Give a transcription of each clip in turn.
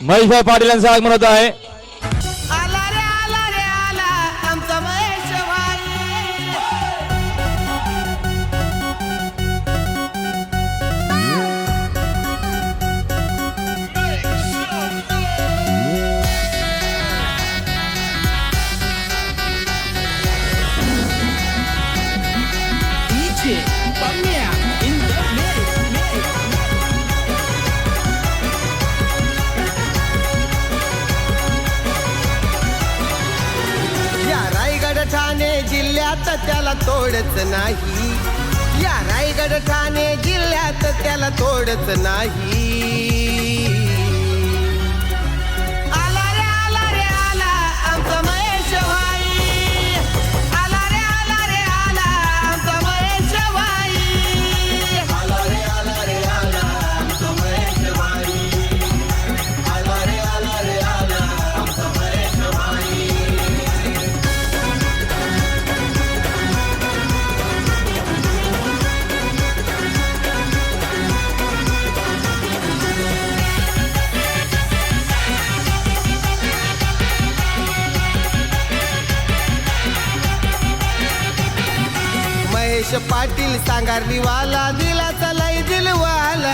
महेशभाई पाटील यांचं आगमन होत आहे. आला जिल्ह्यात त्याला तोडच नाही. या रायगड ठाणे जिल्ह्यात त्याला तोडच नाही. सुरेश पाटील सांगारलीवाला दिला चलाई दिलवाला.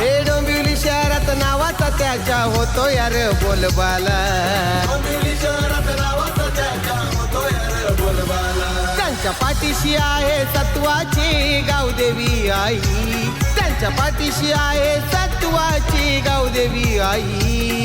हे डोंबिवली शहरात नावाचा त्याच्या होतो यार बोलबाला. त्यांच्या पाठीशी आहे सत्वाची गावदेवी आई. त्यांच्या पाठीशी आहे सत्वाची गावदेवी आई.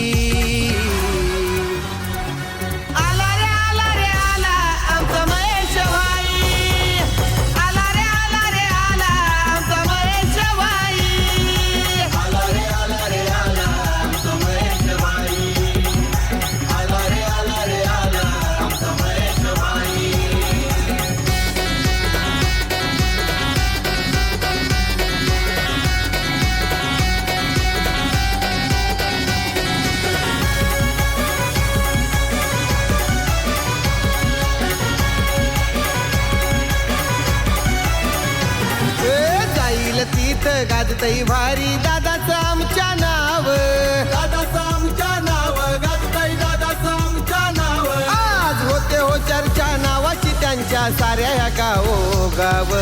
गाजतई भारी दादाचं आमच्या नाव. दादाचं आमच्या नाव गाजतई दादाचं आमच्या नाव. आज होते हो चर्चा नावाची त्यांच्या साऱ्या या गावो गाव.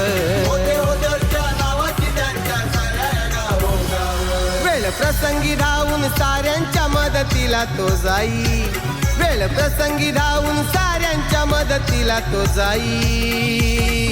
होते हो चर्चा नावाची त्यांच्या साऱ्या गावो गाव. वेळ प्रसंगी धावून साऱ्यांच्या मदतीला तो जाई. वेळ प्रसंगी धावून साऱ्यांच्या मदतीला तो जाई.